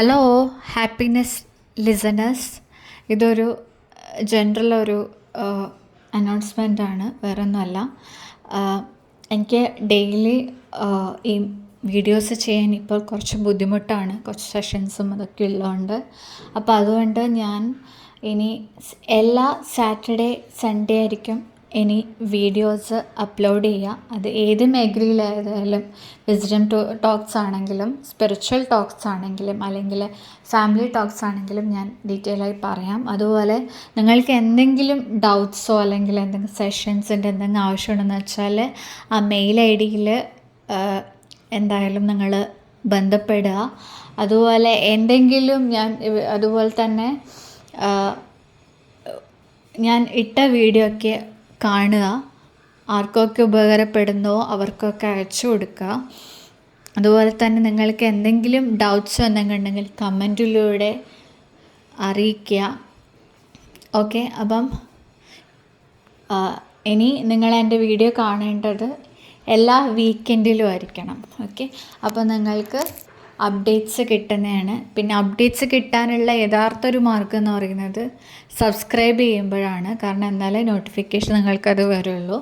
Hello happiness listeners ഇതൊരു general ഒരു announcement ആണ്. വേറെ ഒന്നുമല്ല എനിക്ക് ഡെയിലി ഈ വീഡിയോസ് ചെയ്യാൻ ഇപ്പോൾ കുറച്ച് ബുദ്ധിമുട്ടാണ്. കുറച്ച് സെഷൻസും അതൊക്കെ ഉള്ളതുകൊണ്ട്. അപ്പോൾ അതുകൊണ്ട് ഞാൻ ഇനി എല്ലാ സാറ്റർഡേ സൺഡേ ആയിരിക്കും ഇനി വീഡിയോസ് അപ്ലോഡ് ചെയ്യുക അത് ഏത് മേഖലയിലായാലും വിസ്ഡം ടോക്സ് ആണെങ്കിലും സ്പിരിച്വൽ ടോക്സ് ആണെങ്കിലും അല്ലെങ്കിൽ ഫാമിലി ടോക്സ് ആണെങ്കിലും ഞാൻ ഡീറ്റെയിൽ ആയി പറയാം. അതുപോലെ നിങ്ങൾക്ക് എന്തെങ്കിലും ഡൗട്ട്സോ അല്ലെങ്കിൽ എന്തെങ്കിലും സെഷൻസിന്റെ എന്തെങ്കിലും ആവശ്യമുണ്ടെന്ന് വെച്ചാൽ ആ മെയിൽ ഐ ഡിയിൽ എന്തായാലും നിങ്ങൾ ബന്ധപ്പെടുക. അതുപോലെ എന്തെങ്കിലും ഞാൻ അതുപോലെ തന്നെ ഞാൻ ഇട്ട വീഡിയോ ഒക്കെ കാണുക. ആർക്കൊക്കെ ഉപകാരപ്പെടുന്നോ അവർക്കൊക്കെ അയച്ചു കൊടുക്കുക. അതുപോലെ തന്നെ നിങ്ങൾക്ക് എന്തെങ്കിലും ഡൗട്ട്സ് എന്തെങ്കിലും ഉണ്ടെങ്കിൽ കമന്റിലൂടെ അറിയിക്കുക. ഓക്കെ അപ്പം ഇനി നിങ്ങൾ എന്റെ വീഡിയോ കാണേണ്ടത് എല്ലാ വീക്കെൻഡിലും ആയിരിക്കണം. ഓക്കെ അപ്പോൾ നിങ്ങൾക്ക് അപ്ഡേറ്റ്സ് കിട്ടുന്നതാണ്. പിന്നെ അപ്ഡേറ്റ്സ് കിട്ടാനുള്ള യഥാർത്ഥ ഒരു മാർഗം എന്ന് പറയുന്നത് സബ്സ്ക്രൈബ് ചെയ്യുമ്പോഴാണ്. കാരണം എന്നാലേ നോട്ടിഫിക്കേഷൻ നിങ്ങൾക്കത് വരുള്ളൂ.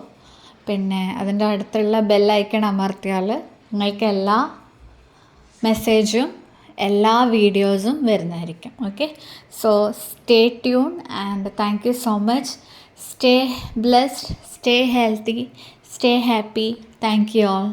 പിന്നെ അതിന്റെ അടുത്തുള്ള ബെല്ലൈക്കൺ അമർത്തിയാൽ നിങ്ങൾക്ക് എല്ലാ മെസ്സേജും എല്ലാ വീഡിയോസും വരുന്നതായിരിക്കും. Okay so stay tune and thank you so much stay blessed stay healthy stay happy thank you all